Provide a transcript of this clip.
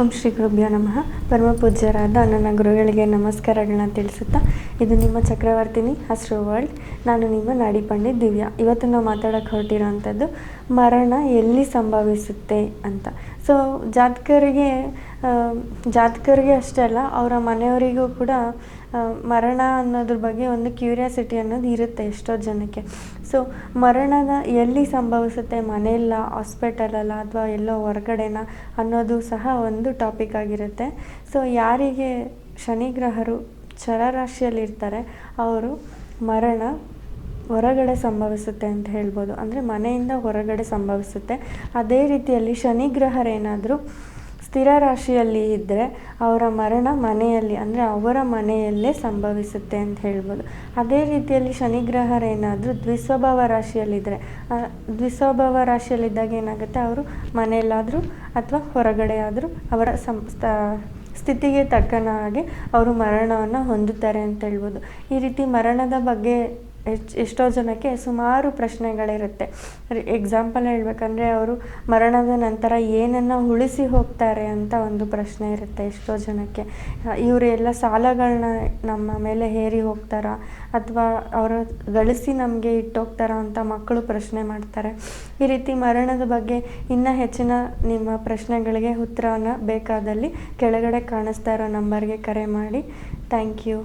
ಓಂ ಶ್ರೀ ಗುರುಭ್ಯೋ ನಮಃ. ಪರಮ ಪೂಜ್ಯರಾದ ನನ್ನ ಗುರುಗಳಿಗೆ ನಮಸ್ಕಾರಗಳನ್ನ ತಿಳಿಸುತ್ತಾ ಇದು ನಿಮ್ಮ ಚಕ್ರವರ್ತಿನಿ ಹಸ್ರು ವರ್ಲ್ಡ್. ನಾನು ನಿಮ್ಮ ನಾಡಿ ಪಂಡಿತ್ ದಿವ್ಯಾ. ಇವತ್ತು ನಾವು ಮಾತಾಡೋಕ್ಕೆ ಹೊರಟಿರೋವಂಥದ್ದು ಮರಣ ಎಲ್ಲಿ ಸಂಭವಿಸುತ್ತೆ ಅಂತ. ಸೊ ಜಾತಕರಿಗೆ ಜಾತಕರಿಗೆ ಅಷ್ಟೇ ಅಲ್ಲ, ಅವರ ಮನೆಯವರಿಗೂ ಕೂಡ ಮರಣ ಅನ್ನೋದ್ರ ಬಗ್ಗೆ ಒಂದು ಕ್ಯೂರಿಯಾಸಿಟಿ ಅನ್ನೋದು ಇರುತ್ತೆ ಎಷ್ಟೋ ಜನಕ್ಕೆ. ಸೊ ಮರಣನ ಎಲ್ಲಿ ಸಂಭವಿಸುತ್ತೆ, ಮನೆಯಲ್ಲ ಹಾಸ್ಪಿಟಲಲ್ಲ ಅಥವಾ ಎಲ್ಲೋ ಹೊರಗಡೆನ ಅನ್ನೋದು ಸಹ ಒಂದು ಟಾಪಿಕ್ ಆಗಿರುತ್ತೆ. ಸೊ ಯಾರಿಗೆ ಶನಿಗ್ರಹರು ಚರರಾಶಿಯಲ್ಲಿರ್ತಾರೆ ಅವರು ಮರಣ ಹೊರಗಡೆ ಸಂಭವಿಸುತ್ತೆ ಅಂತ ಹೇಳ್ಬೋದು. ಅಂದರೆ ಮನೆಯಿಂದ ಹೊರಗಡೆ ಸಂಭವಿಸುತ್ತೆ. ಅದೇ ರೀತಿಯಲ್ಲಿ ಶನಿಗ್ರಹರೇನಾದರೂ ಸ್ಥಿರ ರಾಶಿಯಲ್ಲಿ ಇದ್ದರೆ ಅವರ ಮರಣ ಮನೆಯಲ್ಲಿ, ಅಂದರೆ ಅವರ ಮನೆಯಲ್ಲೇ ಸಂಭವಿಸುತ್ತೆ ಅಂತ ಹೇಳ್ಬೋದು. ಅದೇ ರೀತಿಯಲ್ಲಿ ಶನಿಗ್ರಹರೇನಾದರೂ ದ್ವಿಸ್ವಭಾವ ರಾಶಿಯಲ್ಲಿದ್ದರೆ ದ್ವಿಸ್ವಭಾವ ರಾಶಿಯಲ್ಲಿದ್ದಾಗ ಏನಾಗುತ್ತೆ? ಅವರು ಮನೆಯಲ್ಲಾದರೂ ಅಥವಾ ಹೊರಗಡೆ ಆದರೂ ಅವರ ಸಂ ಸ್ಥ- ಸ್ಥಿತಿಗೆ ತಕ್ಕನ ಅವರು ಮರಣವನ್ನು ಹೊಂದುತ್ತಾರೆ ಅಂತ ಹೇಳ್ಬೋದು. ಈ ರೀತಿ ಮರಣದ ಬಗ್ಗೆ ಎಚ್ ಎಷ್ಟೋ ಜನಕ್ಕೆ ಸುಮಾರು ಪ್ರಶ್ನೆಗಳಿರುತ್ತೆ. ಎಕ್ಸಾಂಪಲ್ ಹೇಳ್ಬೇಕಂದ್ರೆ ಅವರು ಮರಣದ ನಂತರ ಏನನ್ನು ಉಳಿಸಿ ಹೋಗ್ತಾರೆ ಅಂತ ಒಂದು ಪ್ರಶ್ನೆ ಇರುತ್ತೆ ಎಷ್ಟೋ ಜನಕ್ಕೆ. ಇವರು ಎಲ್ಲ ಸಾಲಗಳನ್ನ ನಮ್ಮ ಮೇಲೆ ಹೇರಿ ಹೋಗ್ತಾರಾ? ಅಥವಾ ಅವರು ಗಳಿಸಿ ನಮಗೆ ಇಟ್ಟೋಗ್ತಾರಾ ಅಂತ ಮಕ್ಕಳು ಪ್ರಶ್ನೆ ಮಾಡ್ತಾರೆ. ಈ ರೀತಿ ಮರಣದ ಬಗ್ಗೆ ಇನ್ನೂ ಹೆಚ್ಚಿನ ನಿಮ್ಮ ಪ್ರಶ್ನೆಗಳಿಗೆ ಉತ್ತರವನ್ನು ಬೇಕಾದಲ್ಲಿ ಕೆಳಗಡೆ ಕಾಣಿಸ್ತಾ ಇರೋ ನಂಬರ್ಗೆ ಕರೆ ಮಾಡಿ. Thank you